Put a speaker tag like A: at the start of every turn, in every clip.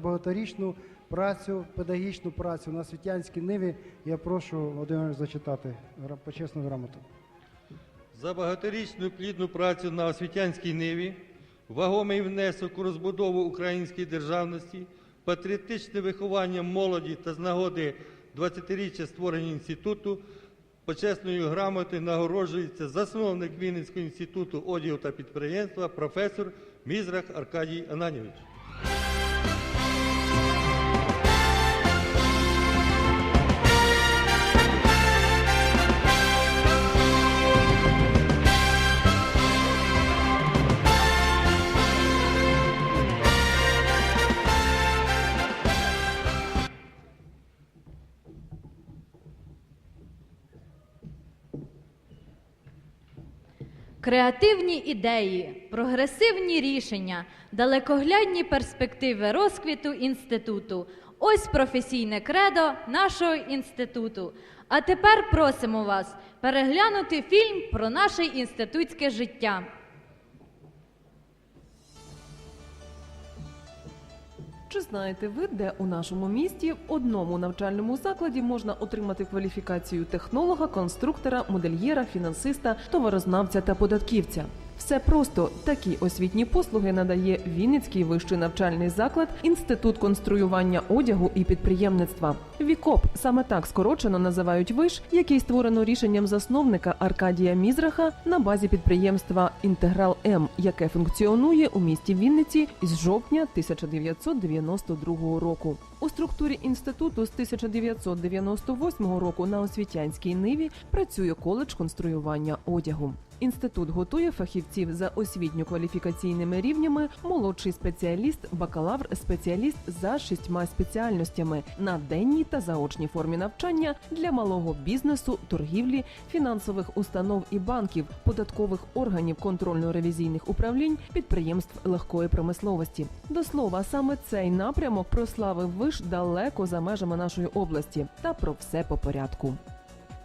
A: багаторічну працю, педагогічну працю на освітянській ниві. Я прошу Володимир зачитати почесну грамоту.
B: За багаторічну плідну працю на освітянській ниві, вагомий внесок у розбудову української державності, патріотичне виховання молоді та з нагоди 20-річчя створення інституту, почесною грамотою нагороджується засновник Вінницького інституту одягу та підприємства, професор Мізрах Аркадій Ананівич.
C: Креативні ідеї, прогресивні рішення, далекоглядні перспективи розквіту інституту. Ось професійне кредо нашого інституту. А тепер просимо вас переглянути фільм про наше інститутське життя.
D: Чи знаєте ви, де у нашому місті в одному навчальному закладі можна отримати кваліфікацію технолога, конструктора, модельєра, фінансиста, товарознавця та податківця? Все просто такі освітні послуги надає Вінницький вищий навчальний заклад, інститут конструювання одягу і підприємництва. Вікоп саме так скорочено називають виш, який створено рішенням засновника Аркадія Мізраха на базі підприємства Інтеграл М, яке функціонує у місті Вінниці із жовтня 1992 року. У структурі інституту з 1998 року на освітянській ниві працює коледж конструювання одягу. Інститут готує фахівців за освітньо-кваліфікаційними рівнями, молодший спеціаліст, бакалавр, спеціаліст за шістьма спеціальностями на денній та заочній формі навчання для малого бізнесу, торгівлі, фінансових установ і банків, податкових органів контрольно-ревізійних управлінь, підприємств легкої промисловості. До слова, саме цей напрямок прославив виш далеко за межами нашої області. Та про все по порядку.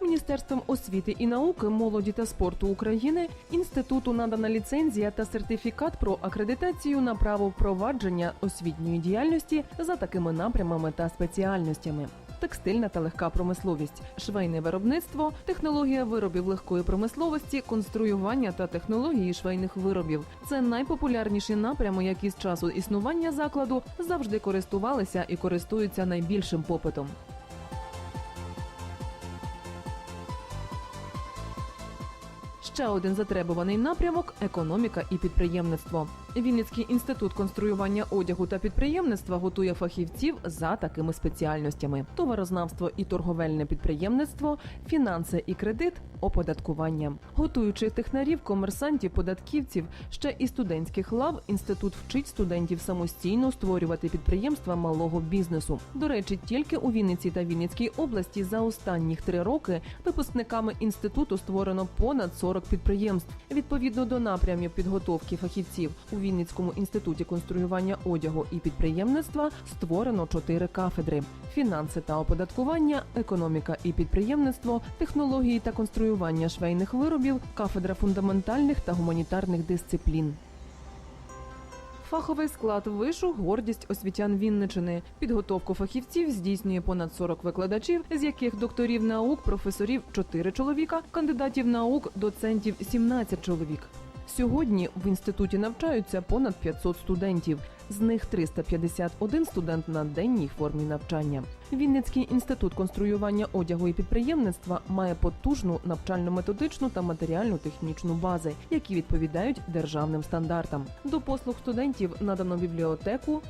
D: Міністерством освіти і науки, молоді та спорту України інституту надана ліцензія та сертифікат про акредитацію на право впровадження освітньої діяльності за такими напрямами та спеціальностями. Текстильна та легка промисловість, швейне виробництво, технологія виробів легкої промисловості, конструювання та технології швейних виробів це найпопулярніші напрями, які з часу існування закладу завжди користувалися і користуються найбільшим попитом. Ще один затребуваний напрямок економіка і підприємництво. Вінницький інститут конструювання одягу та підприємництва готує фахівців за такими спеціальностями: товарознавство і торговельне підприємництво, фінанси і кредит, оподаткування. Готуючи технарів, комерсантів, податківців, ще і студентських лав, інститут вчить студентів самостійно створювати підприємства малого бізнесу. До речі, тільки у Вінниці та Вінницькій області за останніх три роки випускниками інституту створено понад 40 підприємств. Відповідно до напрямів підготовки фахівців у Вінницькому інституті конструювання одягу і підприємництва створено чотири кафедри: фінанси та оподаткування, економіка і підприємництво, технології та конструювання швейних виробів, кафедра фундаментальних та гуманітарних дисциплін. Фаховий склад вишу гордість освітян Вінничини. Підготовку фахівців здійснює понад 40 викладачів, з яких докторів наук, професорів 4 чоловіка, кандидатів наук, доцентів 17 чоловік. Сьогодні в інституті навчаються понад 500 студентів. З них 351 студент на денній формі навчання. Вінницький інститут конструювання одягу і підприємництва має потужну навчально-методичну та матеріально-технічну бази, які відповідають державним стандартам. До послуг студентів надано бібліотеку,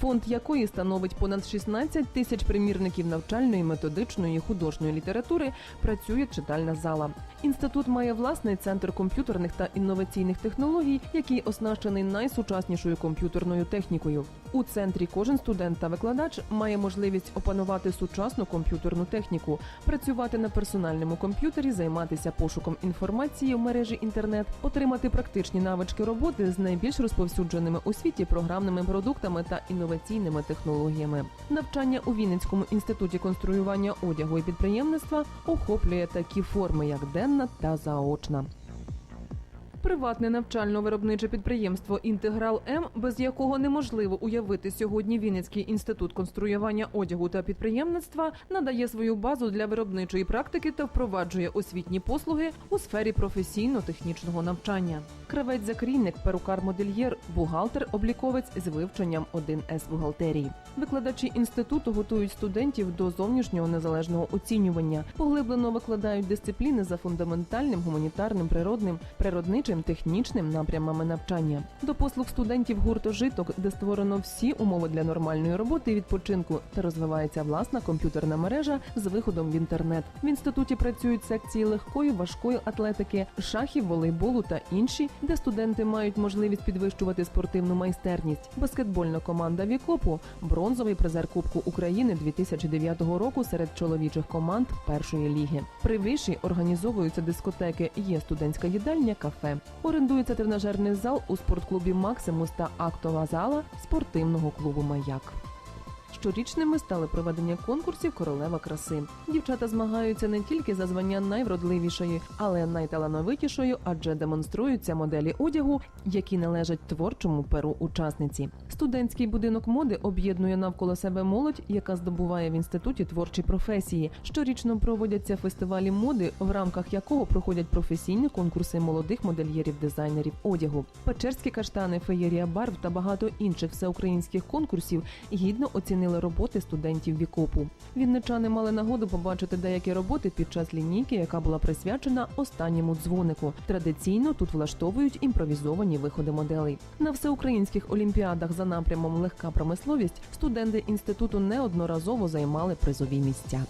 D: фонд якої становить понад 16 тисяч примірників навчальної, методичної художньої літератури. Працює читальна зала. Інститут має власний центр комп'ютерних та інноваційних технологій, який оснащений найсучаснішою комп'ютерною технікою. У центрі кожен студент та викладач має можливість опанувати сучасну комп'ютерну техніку, працювати на персональному комп'ютері, займатися пошуком інформації в мережі інтернет, отримати практичні навички роботи з найбільш розповсюдженими у світі програмними продуктами та інноваційними технологіями. Навчання у Вінницькому інституті конструювання одягу і підприємництва охоплює такі форми, як денна та заочна. Приватне навчально-виробниче підприємство Інтеграл М, без якого неможливо уявити сьогодні Вінницький інститут конструювання одягу та підприємництва, надає свою базу для виробничої практики та впроваджує освітні послуги у сфері професійно-технічного навчання. Кравець закрійник, перукар модельєр, бухгалтер, обліковець з вивченням 1С бухгалтерії. Викладачі інституту готують студентів до зовнішнього незалежного оцінювання, поглиблено викладають дисципліни за фундаментальним, гуманітарним, природним, природничим, технічним напрямами навчання. До послуг студентів гуртожиток, де створено всі умови для нормальної роботи і відпочинку, та розвивається власна комп'ютерна мережа з виходом в інтернет. В інституті працюють секції легкої, важкої атлетики, шахів, волейболу та інші, де студенти мають можливість підвищувати спортивну майстерність. Баскетбольна команда Вікопу бронзовий призер Кубку України 2009 року серед чоловічих команд першої ліги. При виші організовуються дискотеки, є студентська їдальня, кафе. Орендується тренажерний зал у спортклубі Максимус та актова зала спортивного клубу Маяк. Щорічними стали проведення конкурсів Королева краси. Дівчата змагаються не тільки за звання найвродливішої, але найталановитішою, адже демонструються моделі одягу, які належать творчому перу учасниці. Студентський будинок моди об'єднує навколо себе молодь, яка здобуває в інституті творчі професії. Щорічно проводяться фестивалі моди, в рамках якого проходять професійні конкурси молодих модельєрів дизайнерів одягу. Печерські каштани, феєрія барв та багато інших всеукраїнських конкурсів гідно оцінили роботи студентів Вікопу. Вінничани мали нагоду побачити деякі роботи під час лінійки, яка була присвячена останньому дзвонику. Традиційно тут влаштовують імпровізовані виходи моделей. На всеукраїнських олімпіадах за напрямом легка промисловість студенти інституту неодноразово займали призові місця.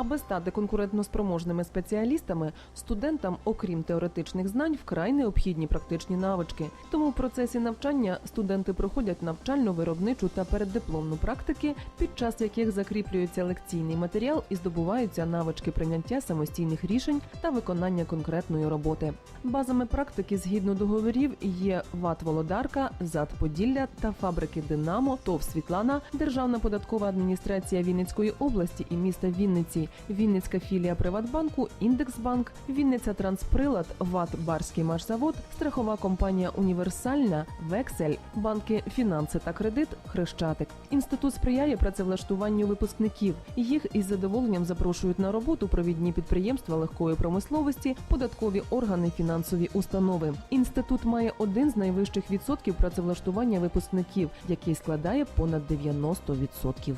D: Аби стати конкурентноспроможними спеціалістами, студентам, окрім теоретичних знань, вкрай необхідні практичні навички. Тому в процесі навчання студенти проходять навчально-виробничу та переддипломну практики, під час яких закріплюється лекційний матеріал і здобуваються навички прийняття самостійних рішень та виконання конкретної роботи. Базами практики згідно договорів є ВАТ Володарка, ЗАД Поділля та фабрики Динамо, ТОВ Світлана, Державна податкова адміністрація Вінницької області і міста Вінниці, Вінницька філія Приватбанку, Індексбанк, Вінниця Трансприлад, ВАТ Барський машзавод, страхова компанія Універсальна, Вексель, банки Фінанси та Кредит, Хрещатик. Інститут сприяє працевлаштуванню випускників. Їх із задоволенням запрошують на роботу провідні підприємства легкої промисловості, податкові органи, фінансові установи. Інститут має один з найвищих відсотків працевлаштування випускників, який складає понад 90%.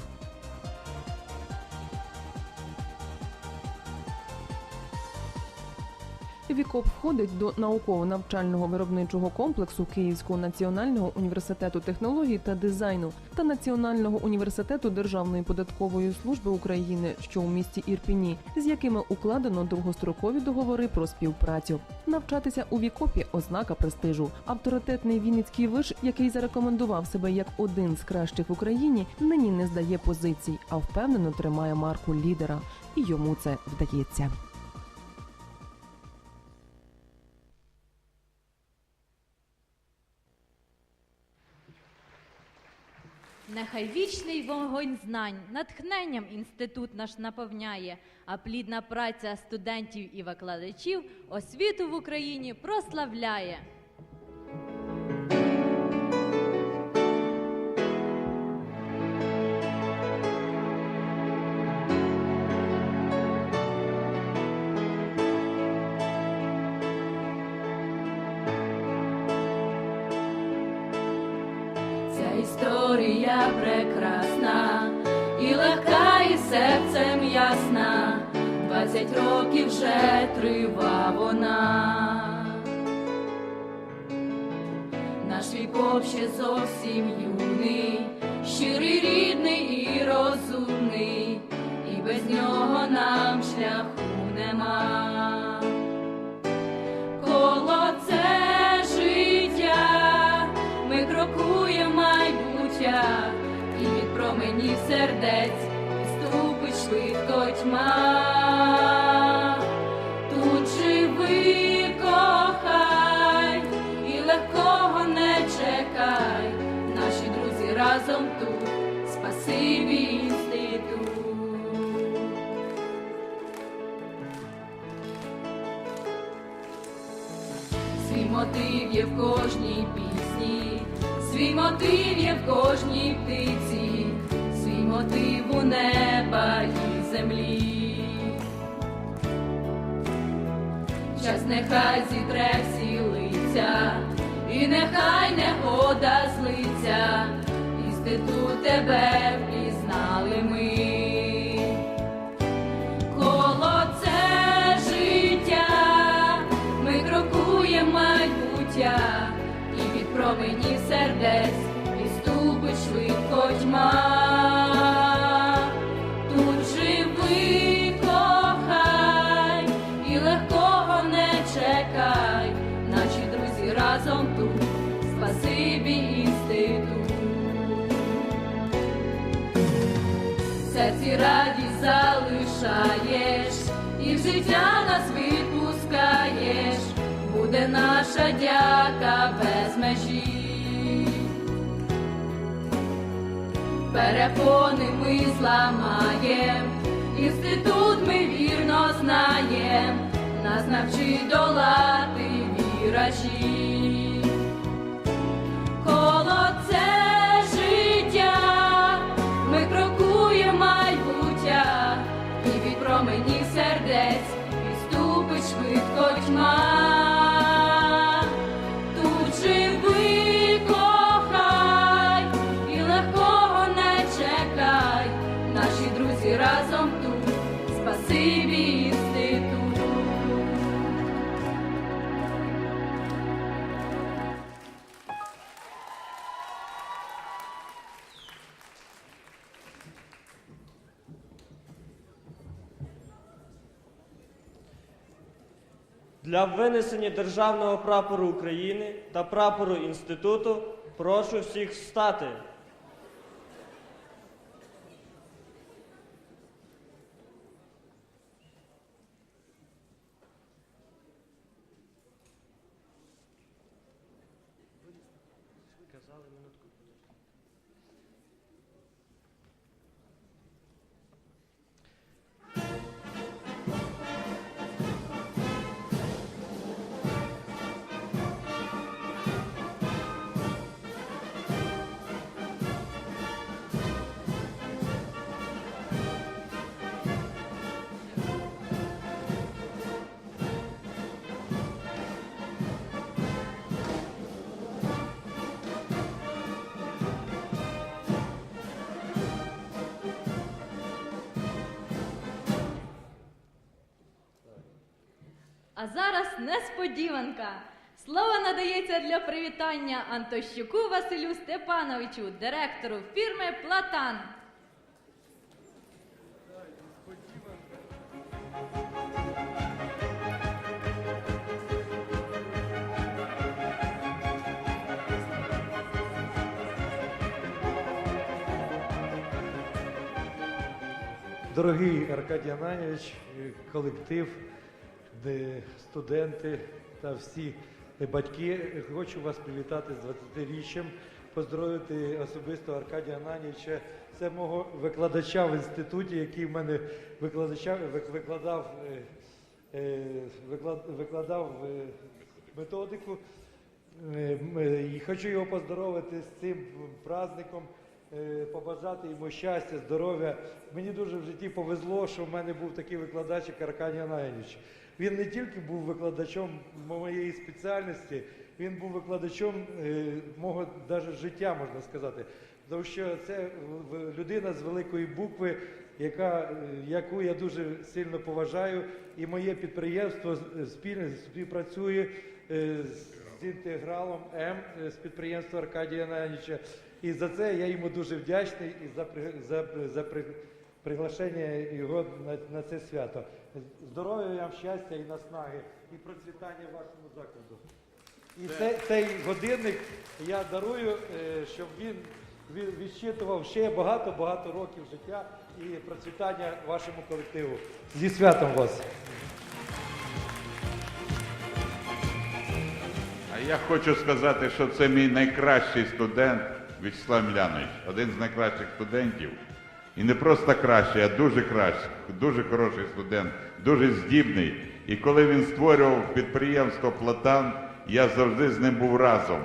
D: Вікоп входить до науково-навчального виробничого комплексу Київського національного університету технологій та дизайну та Національного університету Державної податкової служби України, що у місті Ірпіні, з якими укладено довгострокові договори про співпрацю. Навчатися у Вікопі ознака престижу. Авторитетний Вінницький виш, який зарекомендував себе як один з кращих в Україні, нині не здає позицій, а впевнено тримає марку лідера. І йому це вдається.
C: Нехай вічний вогонь знань, натхненням інститут наш наповняє, а плідна праця студентів і викладачів освіту в Україні прославляє.
E: Вже трива вона. Наш віков ще зовсім юний, щирий, рідний і розумний, і без нього нам шляху нема. Коло це життя, ми крокуємо майбуття, і від променів сердець ступить швидко тьма. Інститут. мотив є в кожній пісні, свій мотив є в кожній птиці, свій мотив у неба і землі. Час нехай зітре лиця, і нехай негода злиться, інститут тебе життя нас відпускаєш, буде наша дяка без межі. Перепони ми зламаєм, інститут ми вірно знаєм, нас навчить долати віражі.
F: Для винесення державного прапору України та прапору інституту прошу всіх встати.
C: А зараз несподіванка. Слово надається для привітання Антощуку Василю Степановичу, директору фірми Платан.
G: Дорогий Аркадій Ананівич, колектив, студенти та всі батьки, хочу вас привітати з 20-річчям, поздоровити особисто Аркадія Ананівича. Це мого викладача в інституті, який в мене викладача, викладав, е, е, виклад- викладав е, методику. І хочу його поздоровити з цим праздником, побажати йому щастя, здоров'я. Мені дуже в житті повезло, що в мене був такий викладач, як Аркадій Ананівич. Він не тільки був викладачом моєї спеціальності, він був викладачом е, мого навіть життя, можна сказати. Тому що це людина з великої букви, яка, е, яку я дуже сильно поважаю, і моє підприємство з- спільно співпрацює е, з інтегралом М е, з підприємства Аркадія Ананіча. І за це я йому дуже вдячний і за, за, за приглашення його на, на це свято. Здоров'я вам, щастя і наснаги, і процвітання вашому закладу. І цей, цей годинник я дарую, е, щоб він від- відщитував ще багато-багато років життя і процвітання вашому колективу. Зі святом вас!
H: А я хочу сказати, що це мій найкращий студент Вячеслав Мілянович, один з найкращих студентів. І не просто кращий, а дуже кращий, дуже хороший студент, дуже здібний. І коли він створював підприємство Платан, я завжди з ним був разом.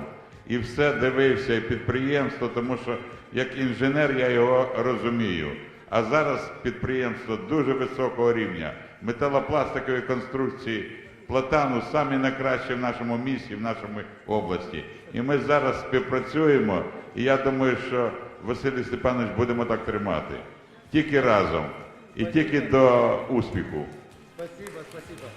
H: І все дивився, і підприємство, тому що як інженер я його розумію. А зараз підприємство дуже високого рівня. Металопластикові конструкції платану самі найкращі в нашому місті, в нашому області. І ми зараз співпрацюємо, і я думаю, що Василій Степанович будемо так тримати. Тільки разом і тільки до успіху.
G: Спасибо, спасибо.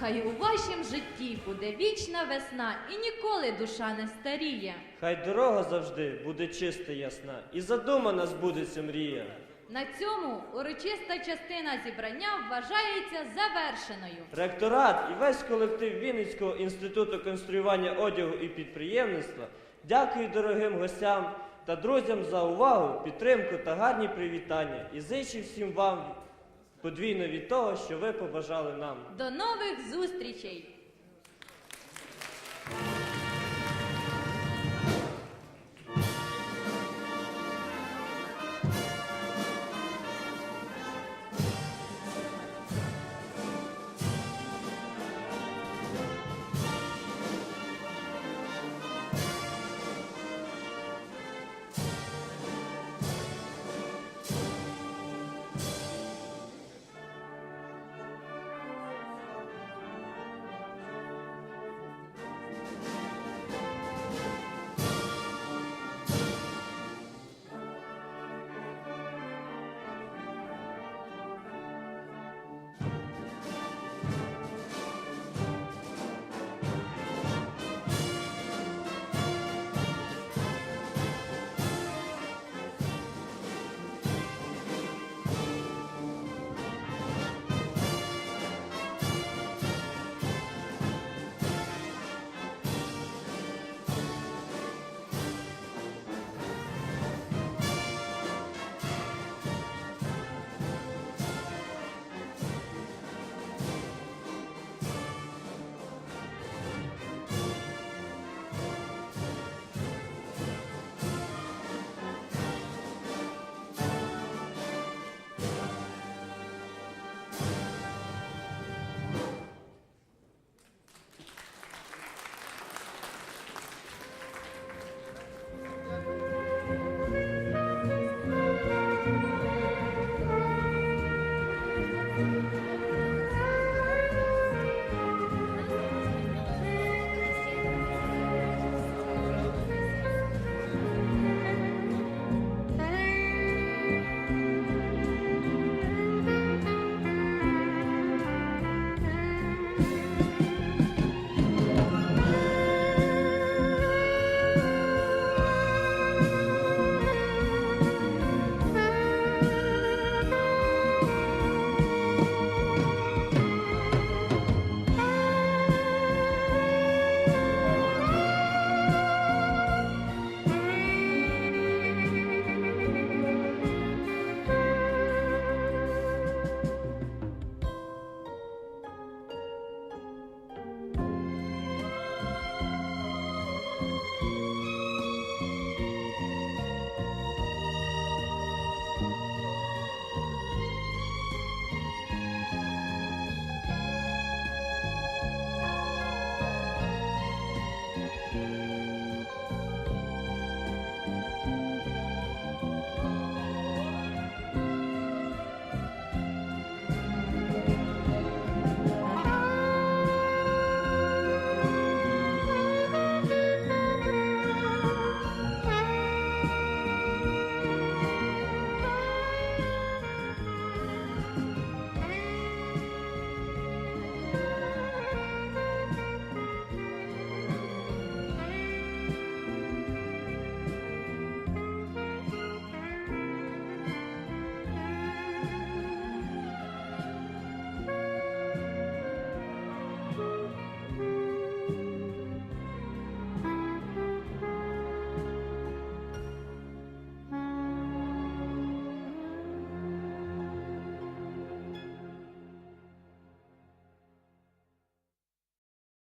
C: Хай у вашім житті буде вічна весна і ніколи душа не старіє.
F: Хай дорога завжди буде чиста і ясна, і задумана збудеться мрія.
C: На цьому урочиста частина зібрання вважається завершеною.
F: Ректорат і весь колектив Вінницького інституту конструювання одягу і підприємництва дякую дорогим гостям та друзям за увагу, підтримку та гарні привітання. І зичу всім вам подвійно від того, що ви побажали нам.
C: До нових зустрічей!